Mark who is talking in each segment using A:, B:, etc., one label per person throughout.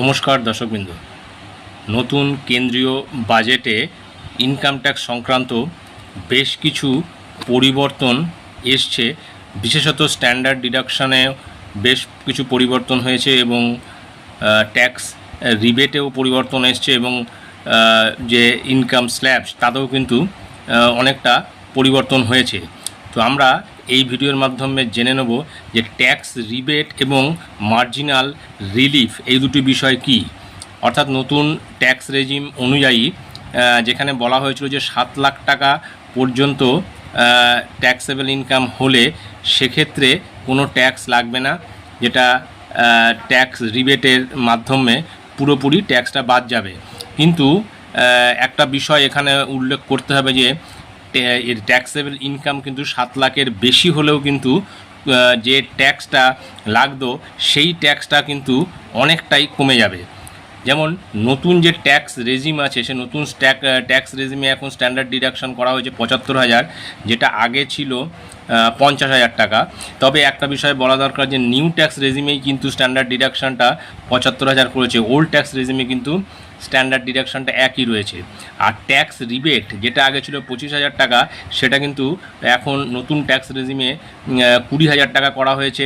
A: নমস্কার দর্শকবৃন্দ। নতুন কেন্দ্রীয় বাজেটে ইনকাম ট্যাক্স সংক্রান্ত বেশ কিছু পরিবর্তন এসছে। বিশেষত স্ট্যান্ডার্ড ডিডাকশানে বেশ কিছু পরিবর্তন হয়েছে এবং ট্যাক্স রিবেটেও পরিবর্তন এসছে এবং যে ইনকাম স্ল্যাবস তাতেও কিন্তু অনেকটা পরিবর্তন হয়েছে। তো আমরা এই ভিডিওর মাধ্যমে জেনে নেব যে ট্যাক্স, রিবেট এবং মার্জিনাল রিলিফ এই দুটি বিষয় কি। অর্থাৎ নতুন ট্যাক্স রেজিম অনুযায়ী যেখানে বলা হয়েছিল যে সাত লাখ টাকা পর্যন্ত ট্যাক্সেবল ইনকাম হলে সেক্ষেত্রে কোনো ট্যাক্স লাগবে না, যেটা ট্যাক্স রিবেটের মাধ্যমে পুরোপুরি ট্যাক্সটা বাদ যাবে। কিন্তু একটা বিষয় এখানে উল্লেখ করতে হবে যে এর ট্যাক্সেবল ইনকাম কিন্তু সাত লাখের বেশি হলেও কিন্তু যে ট্যাক্সটা লাগতো, সেই ট্যাক্সটা কিন্তু অনেকটাই কমে যাবে। যেমন নতুন যে ট্যাক্স রেজিম আছে, সে নতুন স্ট্যাক ট্যাক্স রেজিমে এখন স্ট্যান্ডার্ড ডিডাকশন করা হয়েছে পঁচাত্তর হাজার, যেটা আগে ছিল পঞ্চাশ হাজার টাকা। তবে একটা বিষয় বলা দরকার যে নিউ ট্যাক্স রেজিমেই কিন্তু স্ট্যান্ডার্ড ডিডাকশনটা পঁচাত্তর হাজার করেছে ওল্ড ট্যাক্স রেজিমে কিন্তু স্ট্যান্ডার্ড ডিডাকশনটা একই রয়েছে। আর ট্যাক্স রিবেট যেটা আগে ছিল পঁচিশ হাজার টাকা, সেটা কিন্তু এখন নতুন ট্যাক্স রেজিমে কুড়ি হাজার টাকা করা হয়েছে।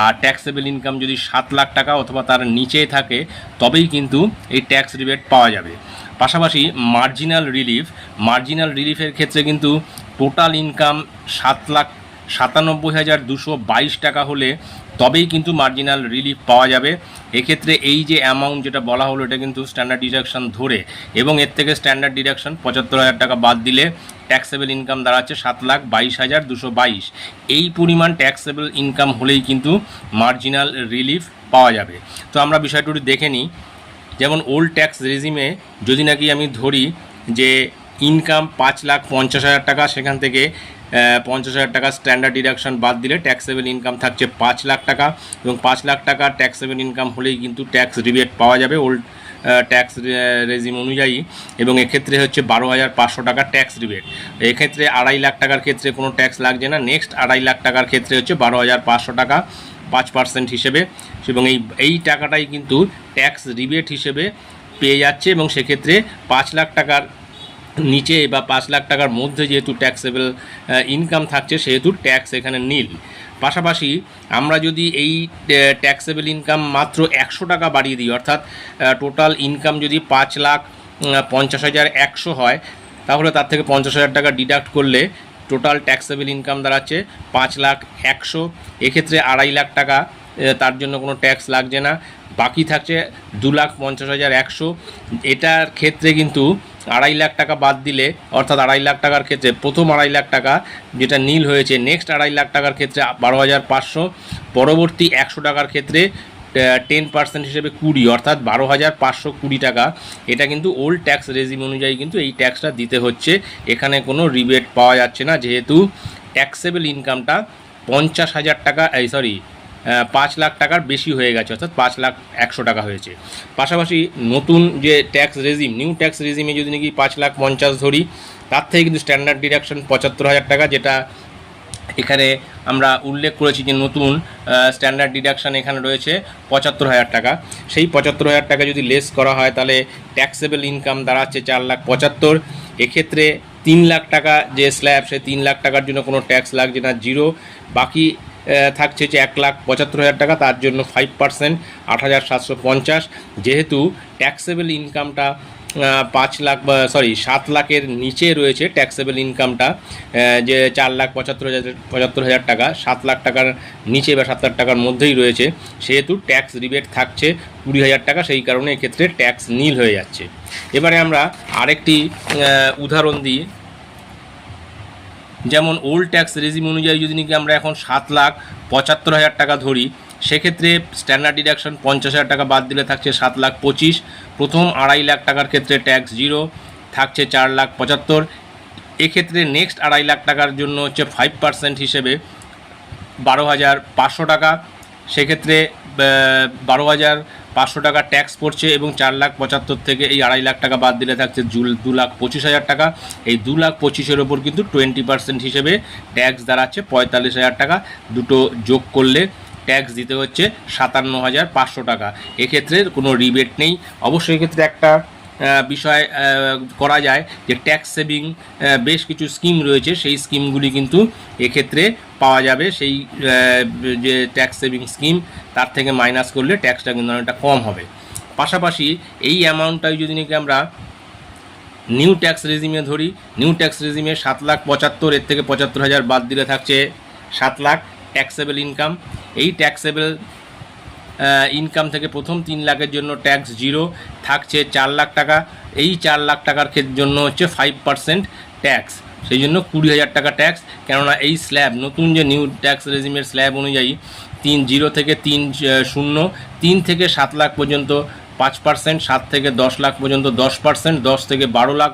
A: আর ট্যাক্সেবল ইনকাম যদি সাত লাখ টাকা অথবা তার নিচে থাকে, তবেই কিন্তু এই ট্যাক্স রিবেট পাওয়া যাবে। পাশাপাশি মার্জিনাল রিলিফ মার্জিনাল রিলিফের ক্ষেত্রে কিন্তু টোটাল ইনকাম সাত লাখ সাতানব্বই হাজার দুশো বাইশ টাকা হলে তবেই কিন্তু মার্জিনাল রিলিফ পাওয়া যাবে। এক্ষেত্রে এই যে অ্যামাউন্ট যেটা বলা হলো, এটা কিন্তু স্ট্যান্ডার্ড ডিডাকশন ধরে এবং এর থেকে স্ট্যান্ডার্ড ডিডাকশন পঁচাত্তর হাজার টাকা বাদ দিলে ট্যাক্সেবল ইনকাম দাঁড়াচ্ছে সাত লাখ বাইশ হাজার দুশো বাইশ। এই পরিমাণ ট্যাক্সেবল ইনকাম হলেই কিন্তু মার্জিনাল রিলিফ পাওয়া যাবে। তো আমরা বিষয়টি দেখে নিই। যেমন ওল্ড ট্যাক্স রেজিমে যদি নাকি আমি ধরি যে ইনকাম পাঁচ লাখ পঞ্চাশ হাজার টাকা, সেখান থেকে পঞ্চাশ হাজার টাকা স্ট্যান্ডার্ড ডিডাকশন বাদ দিলে ট্যাক্সেবল ইনকাম থাকছে পাঁচ লাখ টাকা এবং পাঁচ লাখ টাকা ট্যাক্সেবল ইনকাম হলেই কিন্তু ট্যাক্স রিবেট পাওয়া যাবে ওল্ড ট্যাক্স রেজিম অনুযায়ী এবং এক্ষেত্রে হচ্ছে বারো হাজার পাঁচশো টাকা ট্যাক্স রিবেট এক্ষেত্রে আড়াই লাখ টাকার ক্ষেত্রে কোনো ট্যাক্স লাগছে না। নেক্সট আড়াই লাখ টাকার ক্ষেত্রে হচ্ছে বারো হাজার পাঁচশো টাকা, পাঁচ পার্সেন্ট হিসেবে এবং এই এই টাকাটাই কিন্তু ট্যাক্স রিবেট হিসেবে পেয়ে যাচ্ছে এবং সেক্ষেত্রে পাঁচ লাখ টাকার নিচে বা পাঁচ লাখ টাকার মধ্যে যেহেতু ট্যাক্সেবল ইনকাম থাকছে, সেহেতু ট্যাক্স এখানে নীল। পাশাপাশি আমরা যদি এই ট্যাক্সেবল ইনকাম মাত্র একশো টাকা বাড়িয়ে দিই, অর্থাৎ টোটাল ইনকাম যদি পাঁচ লাখ পঞ্চাশ হাজার একশো হয়, তাহলে তার থেকে পঞ্চাশ হাজার টাকা ডিডাক্ট করলে টোটাল ট্যাক্সেবল ইনকাম দাঁড়াচ্ছে পাঁচ লাখ একশো। এক্ষেত্রে আড়াই লাখ টাকা তার জন্য কোনো ট্যাক্স লাগছে না। বাকি থাকছে দু লাখ পঞ্চাশ হাজার একশো। এটার ক্ষেত্রে কিন্তু আড়াই লাখ টাকা বাদ দিলে, অর্থাৎ আড়াই লাখ টাকার ক্ষেত্রে, প্রথম আড়াই লাখ টাকা যেটা নীল হয়েছে নেক্সট আড়াই লাখ টাকার ক্ষেত্রে বারো হাজার পাঁচশো। পরবর্তী একশো টাকার ক্ষেত্রে টেন পার্সেন্ট হিসেবে কুড়ি, অর্থাৎ বারো হাজার পাঁচশো কুড়ি টাকা। এটা কিন্তু ওল্ড ট্যাক্স রেজিম অনুযায়ী কিন্তু এই ট্যাক্সটা দিতে হচ্ছে। এখানে কোনো রিবেট পাওয়া যাচ্ছে না, যেহেতু ট্যাক্সেবল ইনকামটা পঞ্চাশ হাজার টাকা, এই সরি পাঁচ লাখ টাকার বেশি হয়ে গেছে, অর্থাৎ পাঁচ লাখ একশো টাকা হয়েছে। পাশাপাশি নতুন যে ট্যাক্স রেজিম নিউ ট্যাক্স রেজিমে যদি নাকি পাঁচ লাখ পঞ্চাশ ধরি, তার থেকে কিন্তু স্ট্যান্ডার্ড ডিডাকশন পঁচাত্তর হাজার টাকা, যেটা এখানে আমরা উল্লেখ করেছি যে নতুন স্ট্যান্ডার্ড ডিডাকশান এখানে রয়েছে পঁচাত্তর হাজার টাকা। সেই পঁচাত্তর হাজার টাকা যদি লেস করা হয়, তাহলে ট্যাক্সেবল ইনকাম দাঁড়াচ্ছে চার লাখ পঁচাত্তর। এক্ষেত্রে তিন লাখ টাকা যে স্ল্যাব সে তিন লাখ টাকার জন্য কোনো ট্যাক্স লাগছে না জিরো বাকি থাকছে যে এক লাখ পঁচাত্তর হাজার টাকা, তার জন্য ফাইভ পার্সেন্ট আট হাজার সাতশো পঞ্চাশ। যেহেতু ট্যাক্সেবল ইনকামটা পাঁচ লাখ বা সরি সাত লাখের নিচে রয়েছে ট্যাক্সেবল ইনকামটা যে চার লাখ পঁচাত্তর হাজার পঁচাত্তর হাজার টাকা, সাত লাখ টাকার নিচে বা সাত লাখ টাকার মধ্যেই রয়েছে, সেহেতু ট্যাক্স রিবেট থাকছে কুড়ি হাজার টাকা, সেই কারণে এক্ষেত্রে ট্যাক্স নীল হয়ে যাচ্ছে। এবারে আমরা আরেকটি উদাহরণ দিই। যেমন ওল্ড ট্যাক্স রেজিম অনুযায়ী যদি নাকি আমরা এখন সাত লাখ পঁচাত্তর হাজার টাকা ধরি, সেক্ষেত্রে স্ট্যান্ডার্ড ডিডাকশন পঞ্চাশ হাজার টাকা বাদ দিলে থাকছে সাত লাখ পঁচিশ, প্রথম আড়াই লাখ টাকার ক্ষেত্রে ট্যাক্স জিরো থাকছে চার লাখ পঁচাত্তর। এক্ষেত্রে নেক্সট আড়াই লাখ টাকার জন্য হচ্ছে ফাইভ পার্সেন্ট হিসেবে বারো হাজার পাঁচশো টাকা, সেক্ষেত্রে বারো হাজার পাঁচশো টাকা ট্যাক্স পড়ছে এবং চার লাখ পঁচাত্তর থেকে এই আড়াই লাখ টাকা বাদ দিলে থাকছে দু লাখ পঁচিশ হাজার টাকা। এই দু লাখ পঁচিশের ওপর কিন্তু টোয়েন্টি পার্সেন্ট হিসেবে ট্যাক্স দাঁড়াচ্ছে, পঁয়তাল্লিশ হাজার টাকা। দুটো যোগ করলে ট্যাক্স দিতে হচ্ছে সাতান্ন হাজার পাঁচশো টাকা। এক্ষেত্রে কোনো রিবেট নেই। অবশ্যই এক্ষেত্রে একটা বিষয় করা যায় যে ট্যাক্স সেভিং বেশ কিছু স্কিম রয়েছে। সেই স্কিমগুলি কিন্তু এক্ষেত্রে পাওয়া যাবে। সেই যে ট্যাক্স সেভিং স্কিম তার থেকে মাইনাস করলে ট্যাক্সটা কিন্তু অনেকটা কম হবে। পাশাপাশি এই অ্যামাউন্টটাই যদি নাকি আমরা নিউ ট্যাক্স রেজিমে ধরি নিউ ট্যাক্স রেজিমে সাত লাখ পঁচাত্তর, এর থেকে পঁচাত্তর হাজার বাদ দিলে থাকছে সাত লাখ ট্যাক্সেবল ইনকাম এই ট্যাক্সেবল ইনকাম থেকে প্রথম তিন লাখের জন্য ট্যাক্স জিরো থাকছে চার লাখ টাকা। এই চার লাখ টাকার জন্য হচ্ছে ফাইভ পার্সেন্ট ট্যাক্স সেই জন্য কুড়ি হাজার টাকা ট্যাক্স কেননা এই স্ল্যাব নতুন যে নিউ ট্যাক্স রেজিমের স্ল্যাব অনুযায়ী তিন জিরো থেকে তিন শূন্য, তিন থেকে সাত লাখ পর্যন্ত পাঁচ পার্সেন্ট সাত থেকে দশ লাখ পর্যন্ত দশ পার্সেন্ট দশ থেকে বারো লাখ,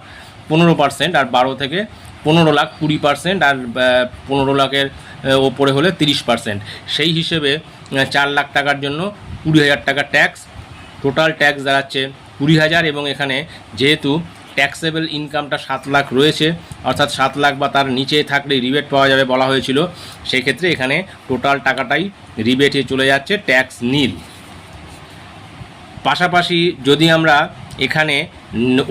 A: পনেরো পার্সেন্ট আর বারো থেকে পনেরো লাখ কুড়ি পার্সেন্ট আর পনেরো লাখের ওপরে হলে তিরিশ পার্সেন্ট সেই হিসেবে চার লাখ টাকার জন্য কুড়ি হাজার টাকা ট্যাক্স। টোটাল ট্যাক্স দাঁড়াচ্ছে কুড়ি হাজার এবং এখানে যেহেতু ট্যাক্সেবল ইনকামটা সাত লাখ রয়েছে, অর্থাৎ সাত লাখ বা তার নিচে থাকলে রিবেট পাওয়া যাবে বলা হয়েছিল, সেক্ষেত্রে এখানে টোটাল টাকাটাই রিবেটে চলে যাচ্ছে ট্যাক্স নীল পাশাপাশি যদি আমরা এখানে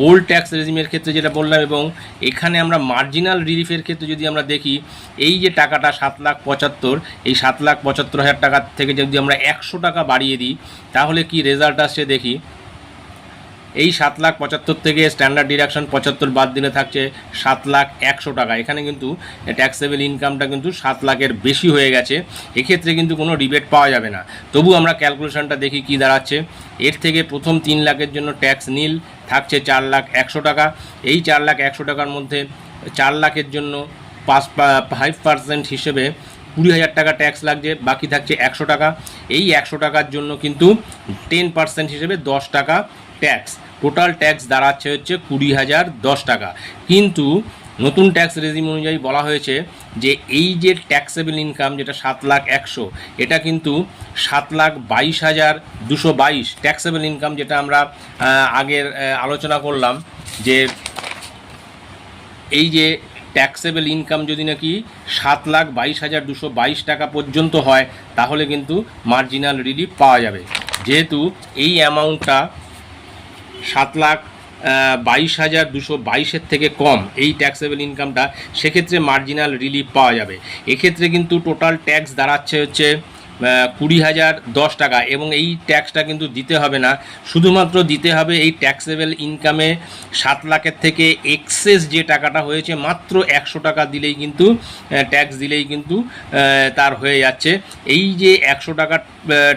A: ওল্ড ট্যাক্স রেজিমের ক্ষেত্রে যেটা বললাম এবং এখানে আমরা মার্জিনাল রিলিফের ক্ষেত্রে যদি আমরা দেখি, এই যে টাকাটা সাত লাখ পঁচাত্তর, এই সাত লাখ পঁচাত্তর হাজার টাকার থেকে যদি আমরা একশো টাকা বাড়িয়ে দিই, তাহলে কি রেজাল্ট আসছে দেখি? এই সাত লাখ পঁচাত্তর থেকে স্ট্যান্ডার্ড ডিডাকশন পঁচাত্তর বাদ দিলে থাকছে সাত লাখ একশো টাকা। এখানে কিন্তু ট্যাক্সেবল ইনকামটা কিন্তু সাত লাখের বেশি হয়ে গেছে। এক্ষেত্রে কিন্তু কোনো রিবেট পাওয়া যাবে না। তবু আমরা ক্যালকুলেশনটা দেখি কি দাঁড়াচ্ছে। এর থেকে প্রথম তিন লাখের জন্য ট্যাক্স নীল থাকছে চার লাখ একশো টাকা। এই চার লাখ একশো টাকার মধ্যে চার লাখের জন্য পাঁচ ফাইভ পার্সেন্ট হিসেবে কুড়ি হাজার টাকা ট্যাক্স লাগছে, বাকি থাকছে একশো টাকা। এই একশো টাকার জন্য কিন্তু টেন পার্সেন্ট হিসেবে দশ টাকা ট্যাক্স টোটাল ট্যাক্স দাঁড়াচ্ছে হচ্ছে কুড়ি হাজার দশ টাকা। কিন্তু নতুন ট্যাক্স রেজিম অনুযায়ী বলা হয়েছে যে এই যে ট্যাক্সেবল ইনকাম যেটা সাত লাখ একশো, এটা কিন্তু সাত লাখ বাইশ হাজার দুশো বাইশ ট্যাক্সেবল ইনকাম যেটা আমরা আগের আলোচনা করলাম যে এই যে ট্যাক্সেবল ইনকাম যদি নাকি সাত লাখ বাইশ হাজার দুশো বাইশ টাকা পর্যন্ত হয়, তাহলে কিন্তু মার্জিনাল রিলিফ পাওয়া যাবে। যেহেতু এই অ্যামাউন্টটা সাত লাখ বাইশ হাজার দুশো বাইশের থেকে কম এই ট্যাক্সেবল ইনকামটা সেক্ষেত্রে মার্জিনাল রিলিফ পাওয়া যাবে। এক্ষেত্রে কিন্তু টোটাল ট্যাক্স দাঁড়াচ্ছে হচ্ছে কুড়ি হাজার দশ টাকা এবং এই ট্যাক্সটা কিন্তু দিতে হবে না। শুধুমাত্র দিতে হবে এই ট্যাক্সেবল ইনকামে সাত লাখের থেকে এক্সেস যে টাকাটা হয়েছে, মাত্র একশো টাকা দিলেই কিন্তু ট্যাক্স দিলেই কিন্তু তার হয়ে যাচ্ছে। এই যে একশো টাকা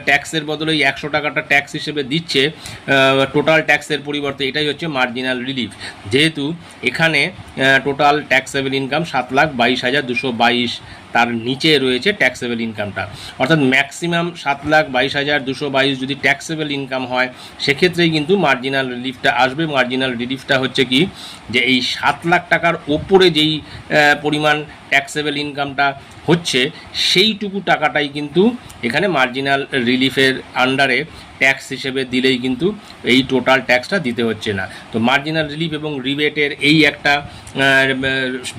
A: ট্যাক্সের বদলে এই একশো টাকাটা ট্যাক্স হিসেবে দিচ্ছে টোটাল ট্যাক্সের পরিবর্তে এটাই হচ্ছে মার্জিনাল রিলিফ। যেহেতু এখানে টোটাল ট্যাক্সেবল ইনকাম সাত লাখ বাইশ হাজার দুশো বাইশ তার নিচে রয়েছে ট্যাক্সেবল ইনকামটা অর্থাৎ ম্যাক্সিমাম সাত লাখ বাইশ হাজার দুশো বাইশ যদি ট্যাক্সেবল ইনকাম হয়, সেক্ষেত্রেই কিন্তু মার্জিনাল রিলিফটা আসবে। মার্জিনাল রিলিফটা হচ্ছে কি? যে এই সাত লাখ টাকার ওপরে যেই পরিমাণ ট্যাক্সেবল ইনকামটা হচ্ছে, সেইটুকু টাকাটাই কিন্তু এখানে মার্জিনাল রিলিফের আন্ডারে ট্যাক্স হিসেবে দিলেই কিন্তু এই টোটাল ট্যাক্সটা দিতে হচ্ছে না। তো মার্জিনাল রিলিফ এবং রিবেটের এই একটা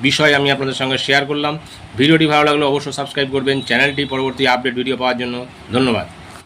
A: বিষয় আমি আপনাদের সঙ্গে শেয়ার করলাম। ভিডিওটি ভালো লাগলে অবশ্যই সাবস্ক্রাইব করবেন। চ্যানেলটি পরবর্তী আপডেট ভিডিও পাওয়ার জন্য ধন্যবাদ।